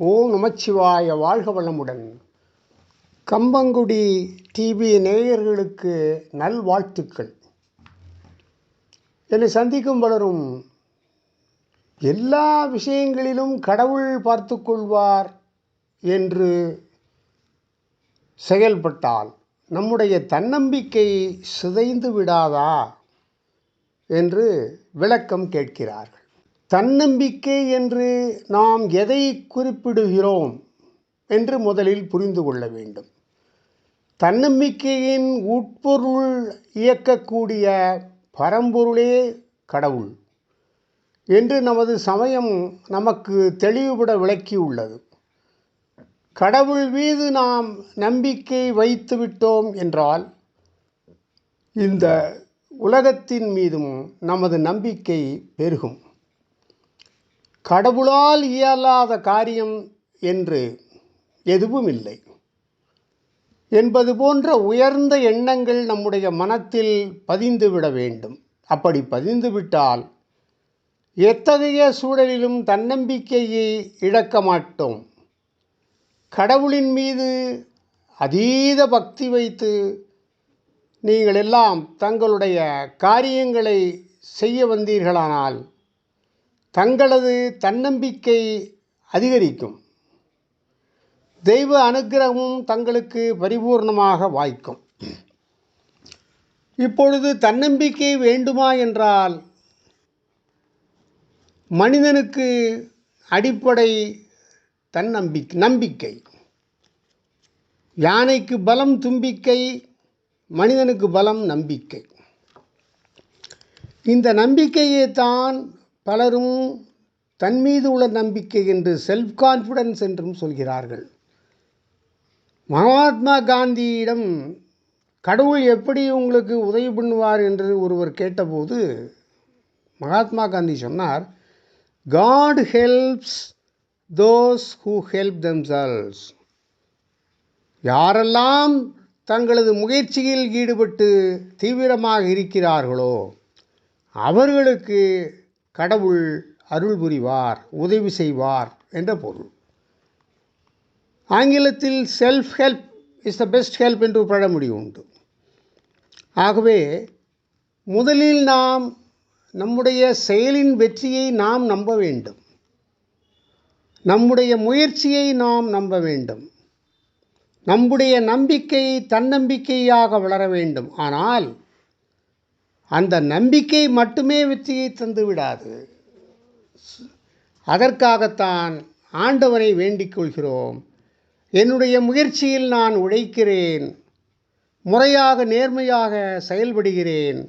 ஓ நமச்சிவாய வாழ்க வளமுடன். கம்பங்குடி டிவி நேயர்களுக்கு நல்வாழ்த்துக்கள். என்னை சந்திக்கும் பலரும் எல்லா விஷயங்களிலும் கடவுள் பார்த்து கொள்வார் என்று செயல்பட்டால் நம்முடைய தன்னம்பிக்கை சிதைந்து விடாதா? என்று விளக்கம் கேட்கிறார்கள். தன்னம்பிக்கை என்று நாம் எதை குறிப்பிடுகிறோம் என்று முதலில் புரிந்து கொள்ள வேண்டும். தன்னம்பிக்கையின் உட்பொருள் இயக்கக்கூடிய பரம்பொருளே கடவுள் என்று நமது சமயம் நமக்கு தெளிவுபட விளக்கியுள்ளது. கடவுள் மீது நாம் நம்பிக்கை வைத்து விட்டோம் என்றால் இந்த உலகத்தின் மீதும் நமது நம்பிக்கை பெருகும். கடவுளால் இயலாத காரியம் என்று எதுவும் இல்லை என்பது போன்ற உயர்ந்த எண்ணங்கள் நம்முடைய மனத்தில் பதிந்துவிட வேண்டும். அப்படி பதிந்துவிட்டால் எத்தகைய சூழலிலும் தன்னம்பிக்கையை இழக்க மாட்டோம். கடவுளின் மீது அதீத பக்தி வைத்து நீங்கள் எல்லாம் தங்களுடைய காரியங்களை செய்ய வந்தீர்களானால் தங்களது தன்னம்பிக்கை அதிகரிக்கும். தெய்வ அனுக்கிரகமும் தங்களுக்கு பரிபூர்ணமாக வாய்க்கும். இப்பொழுது தன்னம்பிக்கை வேண்டுமா என்றால் மனிதனுக்கு அடிப்படை தன்னம்பிக்கை நம்பிக்கை. யானைக்கு பலம் தும்பிக்கை மனிதனுக்கு பலம் நம்பிக்கை. இந்த நம்பிக்கையை தான் பலரும் தன் மீது உள்ள நம்பிக்கை என்று செல்ஃப் கான்ஃபிடன்ஸ் என்றும் சொல்கிறார்கள். மகாத்மா காந்தியிடம் கடவுள் எப்படி உங்களுக்கு உதவி பண்ணுவார் என்று ஒருவர் கேட்டபோது மகாத்மா காந்தி சொன்னார் God helps those who help themselves யாரெல்லாம் தங்களது முயற்சியில் ஈடுபட்டு தீவிரமாக இருக்கிறார்களோ அவர்களுக்கு கடவுள் அருள் புரிவார் உதவி செய்வார் என்ற பொருள். ஆங்கிலத்தில் self help is the best help என்று பழமொழி உண்டு. ஆகவே முதலில் நாம் நம்முடைய செயலின் வெற்றியை நாம் நம்ப வேண்டும். நம்முடைய முயற்சியை நாம் நம்ப வேண்டும். நம்முடைய நம்பிக்கை தன்னம்பிக்கையாக வளர வேண்டும். ஆனால் அந்த நம்பிக்கை மட்டுமே வெற்றியை தந்து விடாது. அதற்காகத்தான் ஆண்டவனை வேண்டிக் கொள்கிறோம். என்னுடைய முயற்சியில் நான் உழைக்கிறேன். முறையாக நேர்மையாக செயல்படுகிறேன்.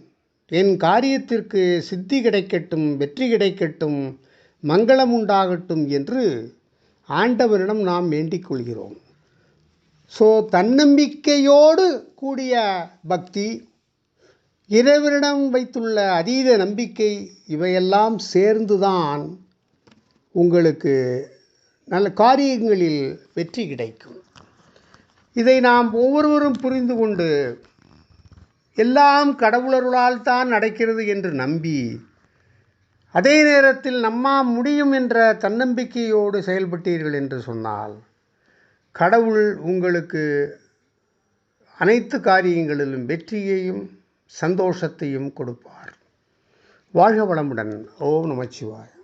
என் காரியத்திற்கு சித்தி கிடைக்கட்டும் வெற்றி கிடைக்கட்டும் மங்களம் உண்டாகட்டும் என்று ஆண்டவரிடம் நாம் வேண்டிக் கொள்கிறோம். ஸோ தன்னம்பிக்கையோடு கூடிய பக்தி இறைவனிடம் வைத்துள்ள அதீத நம்பிக்கை இவையெல்லாம் சேர்ந்துதான் உங்களுக்கு நல்ல காரியங்களில் வெற்றி கிடைக்கும். இதை நாம் ஒவ்வொருவரும் புரிந்து கொண்டு எல்லாம் கடவுளர்களால் தான் நடக்கிறது என்று நம்பி அதே நேரத்தில் நம்மா முடியும் என்ற தன்னம்பிக்கையோடு செயல்பட்டீர்கள் என்று சொன்னால் கடவுள் உங்களுக்கு அனைத்து காரியங்களிலும் வெற்றியையும் சந்தோஷத்தையும் கொடுப்பார். வாழ்க வளமுடன். ஓம் நமச்சிவாய்